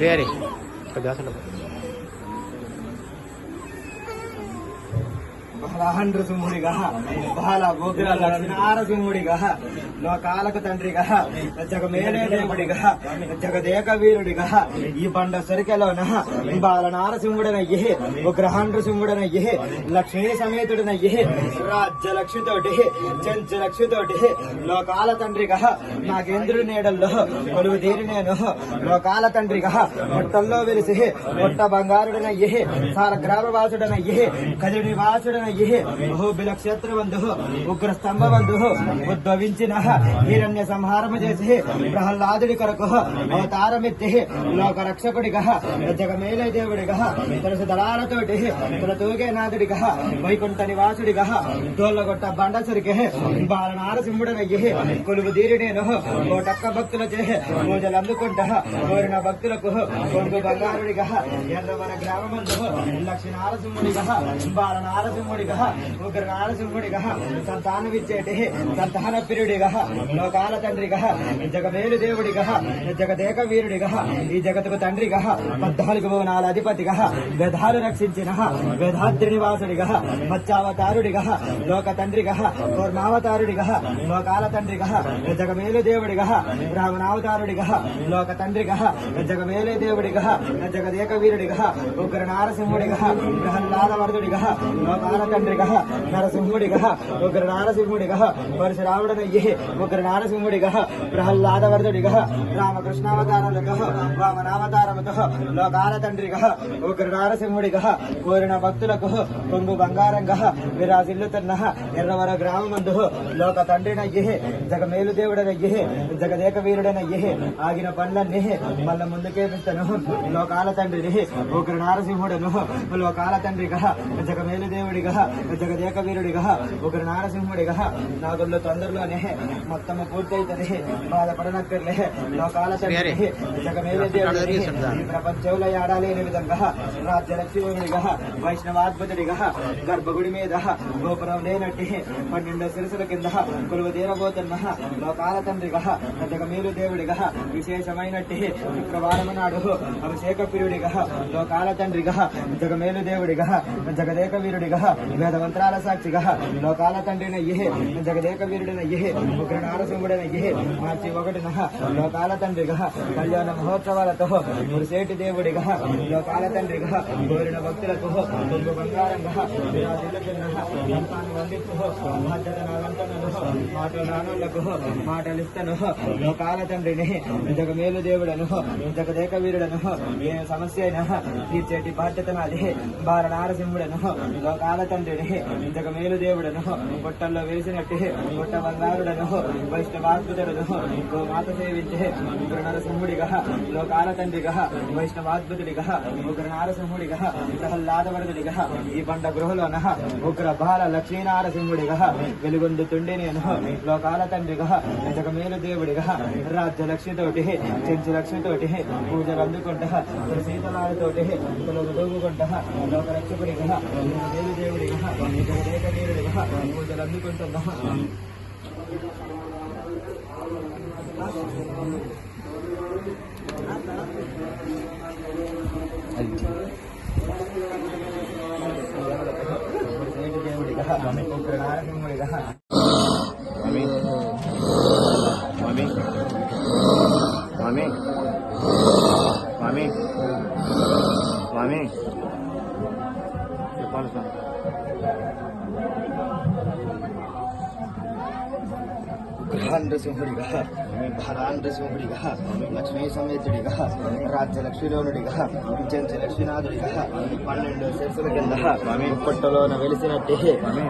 Prayer है तो जा सकता బహలాండ్ర సింహుడిగా బాల గోకుల లక్ష్మీనార సింహుడిగా లోకాలకు తండ్రిగా జగ జగమేలే దేవుడిగా జగదేక వీరుడిగా ఈ బండ సరికెలోన బాల నారసింహుడనయ్యే ఉగ్రహాండ్ర సింహుడనయ్యే లక్ష్మీ సమేతుడనయ్యే రాజ్య లక్ష్మితోటి చెంచు లక్ష్మితోటి లోకాల తండ్రిగా నాగేంద్రుడి నీడల్లో కొలువు తీరి నేను లోకాల తండ్రిగా మొట్టల్లో వెలిసి మొట్ట బంగారుడనయ్యే సార గ్రామవాసుడనయ్యే కదిడి వాసుడనయ్యే బహుబిల క్షేత్రబంధు ఉగ్ర స్తంభబంధు ఉద్భవించిన హిరణ్య సంహారము చేసి ప్రహ్లాదుడి కొరకు అవతారమెత్తి లోక రక్షకుడిగా జగమేలే దేవుడిగా తులసి దళాలతోటి తుల తూగే వైకుంఠ నివాసుడిగా దోళ్ళగొట్ట బండసురికి బాల నారసింహుడనయ్యి కొలువు దీరి నేను కోటక్క భక్తులచే పూజలు అందుకుంటా కోరిన భక్తులకు కొడుకు బంగారుడిగా ఎర్రవర గ్రామమందు లక్ష్మీ నారసింహుడిగా బాల నారసింహుడిగా ఉగ్ర నారసింహుడిగా సంతానమిచ్చేటి సంతాన ప్రియుడిగా లోకాల తండ్రిగా జగమేలు దేవుడిగా జగదేక వీరుడిగా ఈ జగతుకు తండ్రిగా పద్నాలుగు భువనాల అధిపతిగా వేదాలు రక్షించిన వేదాద్రి నివాసుడిగా మత్స్యావతారుడిగా లోక తండ్రిగా కూర్మావతారుడిగా లోకాల తండ్రిగా జగమేలు దేవుడిగా రావణావతారుడిగా లోక తండ్రిగా జగమేలే దేవుడిగా జగదేక వీరుడిగా ఉగ్ర నారసింహుడిగా ప్రహ్లాద వరదుడిగా లోకాల తండ్రిగా నరసింహుడిగా ఉగ్ర నారసింహుడిగా పరశురాముడనయ్యే ఉగ్ర నారసింహుడిగా ప్రహ్లాద వరదుడిగా రామకృష్ణావతారులుగా లోకాల తండ్రిగా ఉగ్ర నారసింహుడిగా కోరిన భక్తులకు కొంగు బంగారంగ విరాజిల్లుతున్న ఎర్రవర గ్రామమందు లోక తండ్రినయ్యే జగమేలు దేవుడనయ్యే జగదేక వీరుడనయ్యే ఆగిన పనులన్నీ మళ్ళ ముందుకేపిస్తను లోకాల తండ్రిని ఉగ్ర నారసింహుడను లోకాల తండ్రిగా జగమేలు దేవుడిగా జగదేక వీరుడిగా ఉగ్ర నారసింహుడిగా నా గుళ్ళు తొందరలోనే మొత్తము పూర్తయితది బాధపడనక్కర్లే. లోకాల తండ్రి జగమేలు దేవుడి ఈ ప్రపంచంలో ఆడాలేని విధంగా రాజ్యలక్ష్మిగా వైష్ణవాద్భుతుడిగా గర్భగుడి మీద గోపురం లేనట్టి పన్నెండు శిరసుల కింద కొలువు తీరబోతున్న లోకాల తండ్రిగా జగమేలు దేవుడిగా విశేషమైనట్టి శుక్రవారం నాడు అభిషేక ప్రియుడిగా లోకాల తండ్రిగా జగమేలు దేవుడిగా జగదేక వీరుడిగా వేద మంత్రాల సాక్షిగా లోకాల తండ్రిన తండ్రినయ్యే జగదేక వీరుడినయ్యే ఉగ్ర నారసింహుడైన నారసింహుడనయ్యే మార్చి ఒకటిన లోకాల తండ్రిగా కళ్యాణ మహోత్సవాలతో మురిసేటి దేవుడిగా లోకాల తండ్రిగా కోరిన భక్తులకు కొంగు బంగారంగా మాటలు నానులకు మాటలిస్తను. లోకాల తండ్రిని జగమేలు దేవుడను జగదేక వీరుడను ఏ సమస్య అయినా తీర్చేటి బాధ్యత నాది. బాల నారసింహుడను లోకాల తండ్రి ఉంటేనే ఇంతకు మేలు దేవుడను పొట్టల్లో వేసినట్టే పొట్ట బంగారుడను వైష్ణవాద్భుతుడను గోమాత సేవించే ఉగ్ర నరసింహుడిగా లోకాల తండ్రిగా వైష్ణవాద్భుతుడిగా ఉగ్ర నారసింహుడిగా ప్రహ్లాదవరదుడిగా ఈ బండ గృహలోన ఉగ్ర బాల లక్ష్మీనారసింహుడిగా వెలుగొందుతుండే నేను లోకాల తండ్రిగా జగమేలు దేవుడిగా రాజ్య లక్ష్మితోటి చెంచు లక్ష్మితోటి పూజలు అందుకుంటా శీతలాలతోటి తొలగు దూగుకుంటా లోక రక్షకుడిగా మేలు దేవుడిగా జగదేక దేవుడిగా పూజలు అందుకుంటున్నా మేలు దేవుడిగా ఉగ్ర నారసింహుడిగా మమ్మీ మమ్మీ మమ్మీ లక్ష్మీ సమేతుడిగా రాజ్యలక్ష్మీలోనుడిగా లక్ష్మీలోనుడిగా లక్ష్మీనాథుడిగా పన్నెండు శిరసుల కింద పుట్టలోన వెలిసినట్టే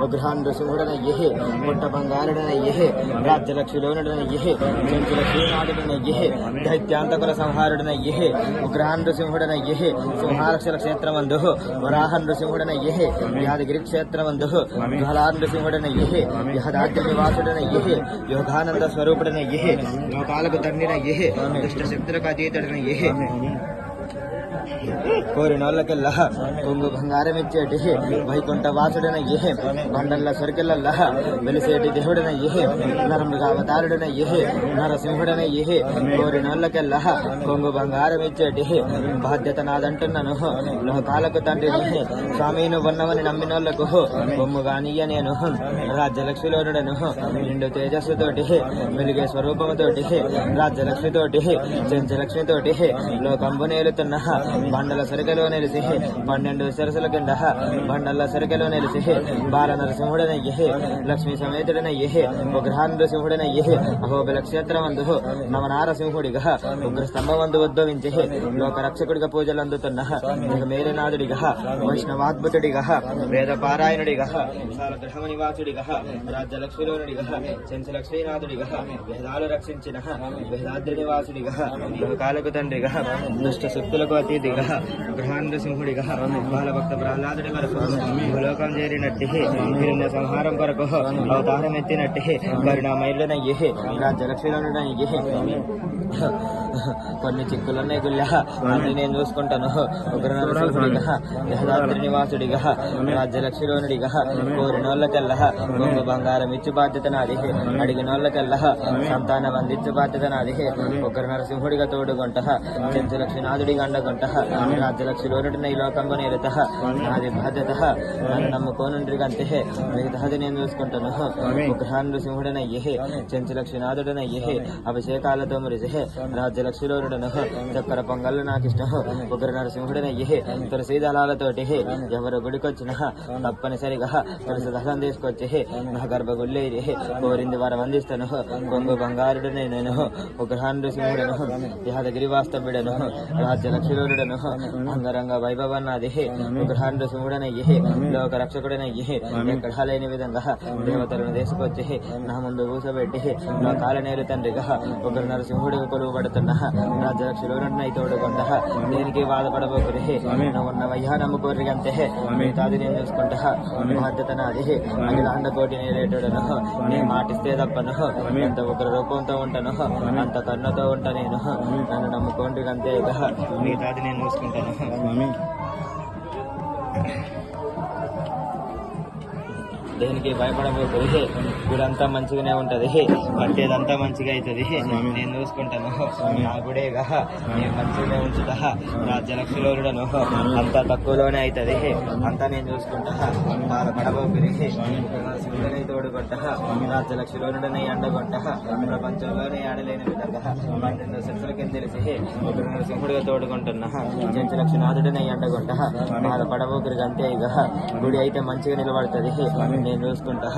ఉగ్రహాన్ నృసింహుడనయ్యే పుట్ట బంగారుడనయ్యే రాజ్య లక్ష్మీలోనుడనయ్యే చెంచు లక్ష్మీనాథుడనయ్యే దైత్యాంతకుల సంహారుడనయ్యే ఉగ్రహాన్ నృసింహుడనయ్యే సింహాలక్షల క్షేత్రమందు వరాహ నృసింహుడనయ్యే యాదగిరి క్షేత్రమందు జ్వలార్ నృసింహుడనయ్యే యహదాద్రి నివాసుడనయ్యే యోగానంద స్వరూపుడనయ్యే లోకాలకు తండ్రినయ్యే దుష్ట శక్తులకు అతీతుడనయ్యే కోరిన వాళ్ళకెల్లా కొంగు బంగారం ఇచ్చేటి వైకుంఠ వాసుడనయ్యే బండల్ల సొరికెళ్ళల్లా వెలిసేటి దేవుడనయ్యే నరమృగ అవతారుడనయ్యే నరసింహుడనయ్యే కోరిన వాళ్ళకెల్లా కొంగు బంగారం ఇచ్చేటి బాధ్యత నాదంటున్నాను లోకాలకు తండ్రిని స్వామి నువ్వున్నవని నమ్మినోళ్ళకు బొమ్ము గానియ నేను. రాజ్యలక్ష్మిలోనుడను నిండు తేజస్సుతోటి వెలిగే స్వరూపముతోటి రాజ్యలక్ష్మితోటి చెంచలక్ష్మితోటి లోకంబు నేలుతున్న బండల సరికలో నిలిసి పన్నెండు సరసుల కింద బండల సరికలో నిలిసి బాల నరసింహుడనయ్యే లక్ష్మీ సమేతుడనయ్యే ఉగ్రహాన్ నృసింహుడనయ్యే అహోబిల క్షేత్రమందు నవనారసింహుడిగా ఉగ్ర స్తంభమందు ఉద్భవించి లోక రక్షకుడిగా పూజలు అందుతున్న మేలనాథుడిగా వైష్ణవాద్భుతుడిగా వేద పారాయణుడిగా సాలగ్రహమ నివాసుడిగా రాజ్యలక్ష్మిలోనుడిగా చెంచలక్ష్మీనాథుడిగా వేదాలు రక్షించిన వేదాద్రి నివాసుడిగా లోకాలకు తండ్రిగా దుష్ట శక్తులకు అతీతి అతీతిగా గృహాంధ్రసింహుడిగా బాలభక్త ప్రహ్లాదుడి వరకు భూలోకం చేరినట్టి వీరిని సంహారం కొరకు అవతారం ఎత్తినట్టి కరుణామయుడనయ్యే రాజ్యలక్ష్మిలోనుడనయ్యే. కొన్ని చిక్కులున్నాయి గుళ్ళ అన్ని నేను చూసుకుంటాను. ఉగ్ర యహదాద్రి నివాసుడిగా రాజ్యలక్ష్మిలోనుడిగా కోరినోళ్ళకెల్లా గొంగ బంగారం ఇచ్చి బాధ్యత నాది అడిగినోళ్ళకెల్లా సంతానం అందించు బాధ్యత నాది ఉగ్ర నరసింహుడిగా తోడుగొంట చెంచులక్ష్మినాథుడిగా అండగుంట రాజ్యలక్ష్మిలోనుడిన ఈ లోకంలో నేరుత నాది బాధ్యత. నన్ను నమ్ముకోనుండ్రిగంతే మిగతాది నేను చూసుకుంటాను ఉగ్రహాన్ నృసింహుడనయ్యే చెంచులక్ష్మినాథుడనయ్యే అభిషేకాలతో మురిసే రాజ్యలక్ష్మిలోనుడను చక్కర పొంగళ్ళు నాకు ఇష్టం ఉగ్ర నరసింహుడనయ్యే తులసి దళాలతోటి ఎవరు గుడికొచ్చినా తప్పనిసరిగా తులసి దళం తీసుకొచ్చి నా గర్భగుళ్ళే కోరింది వారం అందిస్తాను కొంగు బంగారుడనే నేను ఉగ్రహాన్ నృసింహుడను యాదగిరి వాస్తవ్యుడను రాజ్యలక్ష్మిలోనుడను అంగరంగ వైభవన్నాది ఉగ్రహాన్ నృసింహుడనయ్యే లోక రక్షకుడనయ్యే ఎక్కడా లేని విధంగా దేవతలను తీసుకొచ్చి నా ముందు కూసబెట్టి నా కాల నేలు తండ్రిగా ఉగ్ర నరసింహుడి కొలువు పడుతున్న రాజ్యలక్ష్మిలోనుడినై తోడుకొండ దేనికి బాధపడబోకురి ఉన్నవయ్యా నమ్ముకోరి అంతే మిగతాది నేను చూసుకుంటా బాధ్యత నాది అఖిలాండ కోటి నేరేటోడను నీ మాటిస్తే తప్పను ఎంత ఉగ్ర రూపంతో ఉంటాను అంత కన్నుతో ఉంటా నేను నన్ను నమ్ముకోండి అంతే మిగతాది నేను చూసుకుంటాను. దేనికి భయపడబోతుంది గుడంతా మంచిగానే ఉంటది. పట్టేదంతా మంచిగా అవుతుంది నేను చూసుకుంటాను. నా గుడేగా నేను మంచిగానే ఉంచుతా. రాజ్యలక్ష్మిలోనుడను. అంతా తక్కువలోనే అవుతుంది అంతా నేను చూసుకుంటా. బాధపడబోకురి శివుడనే తోడుకుంటా. రాజ్యలక్ష్మిలోనుడనే అండగొంట ప్రపంచంలోనే ఆడలేని విధంగా. పన్నెండు కింద తెలిసి ఒక నరసింహుడిగా తోడుకుంటున్నా. చెంచలక్ష్మినాథుడనే అండగొంట బాధపడబోకురికి అంతే ఇక గుడి అయితే మంచిగా నిలబడుతుంది. నేను చూసుకుంటా.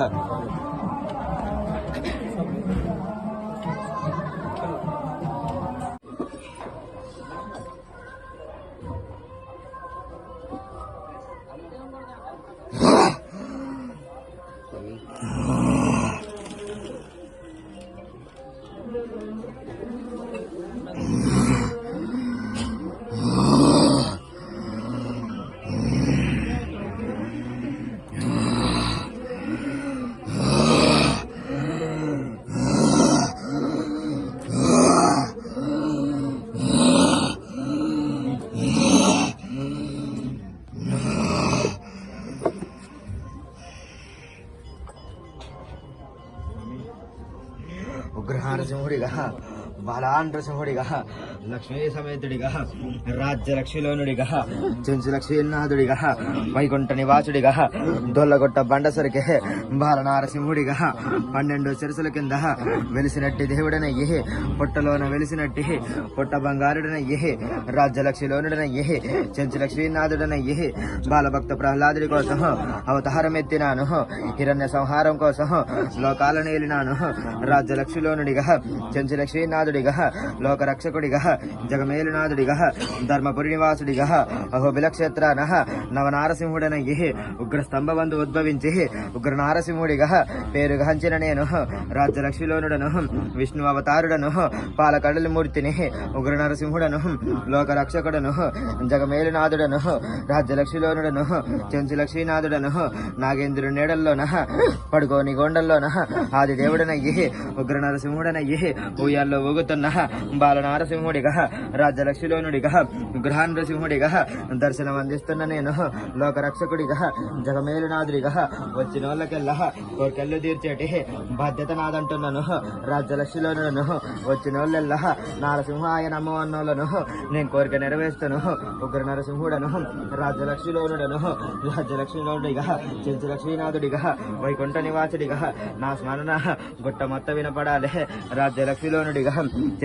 ग्रहण हो। हाँ। బలాండ్రసింహుడిగా లక్ష్మీ సమేతుడిగా రాజ్యలక్ష్మిలోనుడిగా చెంచు లక్ష్మీనాథుడిగా వైకుంఠ నివాసుడిగా దొల్లగొట్ట బండసరికే బాలనారసింహుడిగా పన్నెండు శిరసుల కింద వెలిసినట్టి దేవుడనయ్యే పుట్టలోన వెలిసినట్టి పుట్ట బంగారుడనయ్యే రాజ్యలక్ష్మిలోనుడనయ్యే చెంచు లక్ష్మీనాథుడనయ్యే బాలభక్త ప్రహ్లాదుడి కోసం అవతారమెత్తినాను హిరణ్య సంహారం కోసం లోకాలను ఏలినాను రాజ్యలక్ష్మిలోనుడిగా చెంచు లక్ష్మీనాథుడిగా లోక రక్షకుడిగా జగమేలునాథుడిగా ధర్మపురి నివాసుడిగా అహోబిల క్షేత్రాన నవనారసింహుడనయ్యి ఉగ్ర స్తంభవందు ఉద్భవించి ఉగ్ర నారసింహుడిగా పేరు పేరుగాంచిన నేను రాజ్యలక్ష్మిలోనుడను విష్ణు అవతారుడను పాలకడలి మూర్తిని ఉగ్ర నరసింహుడను లోక రక్షకుడను జగమేలునాథుడను రాజ్యలక్ష్మిలోనుడను చెంచు లక్ష్మీనాథుడను నాగేంద్రుడి నీడల్లోన పడుకోని గోండల్లోన ఆది దేవుడనయ్యి ఉగ్ర నరసింహుడనయ్యి ఉయ్యాల్లో ఊగు తిరుగుతున్న బాల నారసింహుడిగా రాజ్యలక్ష్మిలోనుడిగా దర్శనం అందిస్తున్న నేను లోకరక్షకుడిగా జగమేలునాథుడిగా వచ్చిన వాళ్ళకెల్లా కోరికెళ్ళు తీర్చేటి బాధ్యత నాదంటున్నాను రాజ్యలక్ష్మిలోను వచ్చిన వాళ్ళెల్లా నారసింహ ఆయన అమ్మ అన్నోళ్ళను నేను కోరిక నెరవేర్స్తాను ఉగ్ర నరసింహుడను రాజ్యలక్ష్మిలోనుడను రాజ్యలక్ష్మిలోనుడిగా చెంచులక్ష్మీనాథుడిగా వైకుంఠ నివాసుడిగా నా స్మరణ గుట్ట మొత్తం వినపడాలి రాజ్యలక్ష్మిలోనుడిగా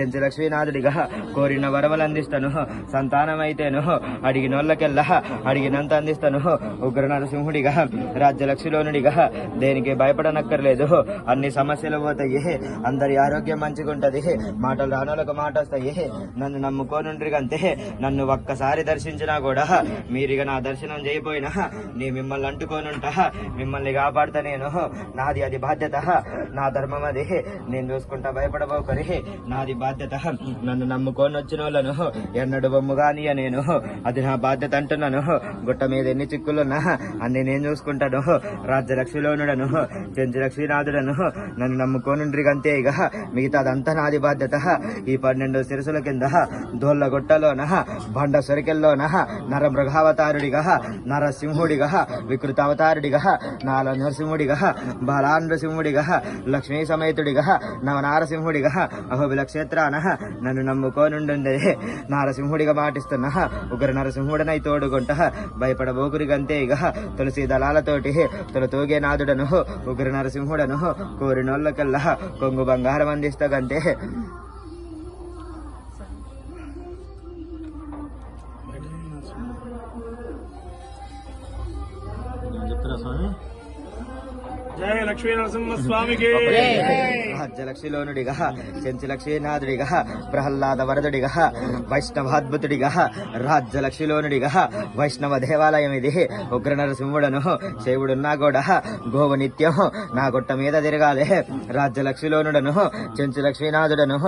చెంచులక్ష్మీనాథుడిగా కోరిన వరములు అందిస్తాను సంతానమైతేను అడిగినోళ్ళకెల్లా అడిగినంత అందిస్తాను. ఉగ్ర నరసింహుడిగా రాజ్యలక్ష్మిలోనుడిగా దేనికి భయపడనక్కర్లేదు. అన్ని సమస్యలు పోతాయి. అందరి ఆరోగ్యం మంచిగుంటది. మాటలు రానోళ్ళకు మాట వస్తాయి నన్ను నమ్ముకోనుండ్రి అంతే నన్ను ఒక్కసారి దర్శించినా కూడా మీరిగా నా దర్శనం చేయబోయినా నీ మిమ్మల్ని అంటుకోనుంటా. మిమ్మల్ని కాపాడుతా నేను. నాది అది బాధ్యత. నా ధర్మం అది నేను చూసుకుంటా భయపడబోకరి నాది బాధ్యత. నన్ను నమ్ముకొని వచ్చిన వాళ్ళను ఎన్నడు బొమ్ము గాని నేను. అది నా బాధ్యత అంటున్నాను. గుట్ట మీద ఎన్ని చిక్కులున్నా అన్ని నేను చూసుకుంటాను. రాజ్యలక్ష్మిలోనుడను చెంచలక్ష్మీనాథుడను నన్ను నమ్ముకోనుండ్రి అంతే ఇక మిగతాదంతా నాది బాధ్యత. ఈ పన్నెండు సిరసుల కింద దోళ్ళ బండ సొరికెల్లోన నరమృగావతారుడిగా నరసింహుడిగా వికృతావతారుడిగా నాల నరసింహుడిగా బాలా నరసింహుడిగా లక్ష్మీ సమేతుడిగా నవనారసింహుడిగా అహోబిల క్షేత్రాన. నన్ను నమ్ముకోనుండే నారసింహుడిగా మాటిస్తున్నా ఉగ్ర నరసింహుడనై తోడుకుంటా భయపడబోకురిగంతే ఇక తులసి దళాలతోటి తొలతూగే నాదుడను. ఉగ్ర నరసింహుడను కోరినోళ్ళకల్లా. కొంగు బంగారం అందిస్తగంతే. చెప్తారా స్వామి? జయ లక్ష్మీ నరసింహ స్వామికి రాజ్యలక్ష్మిలోనుడిగా చెంచులక్ష్మీనాథుడిగా ప్రహ్లాద వరదుడిగా వైష్ణవాద్భుతుడిగా రాజ్యలక్ష్మిలోనుడిగా వైష్ణవ దేవాలయం ఇది ఉగ్ర నరసింహుడను శివుడున్నా కూడా గోవు నిత్యం నా గుట్ట మీద తిరగాలి. రాజ్యలక్ష్మిలోనుడను చెంచులక్ష్మీనాథుడను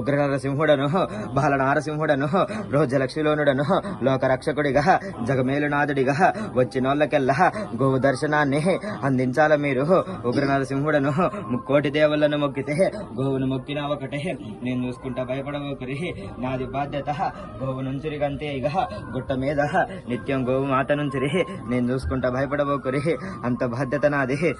ఉగ్ర నరసింహుడను బాల నారసింహుడను రోజలక్ష్మిలోనుడను లోకరక్షకుడిగా జగమేలునాథుడిగా వచ్చినోళ్ళకెల్లా గోవు దర్శనాన్ని అందించాల మీరు. ఉగ్ర నరసింహుడను ముక్కోటి దేవుళ్ళను మొక్కితే గోవును మొక్కినా ఒకటే. నేను చూసుకుంటా భయపడబోకరి. నాది బాధ్యత. గోవు నుంచిరి ఇక గుట్ట మీద. నిత్యం గోవు మాత నుంచిరి నేను చూసుకుంటా భయపడబోకరి. అంత బాధ్యత నాది.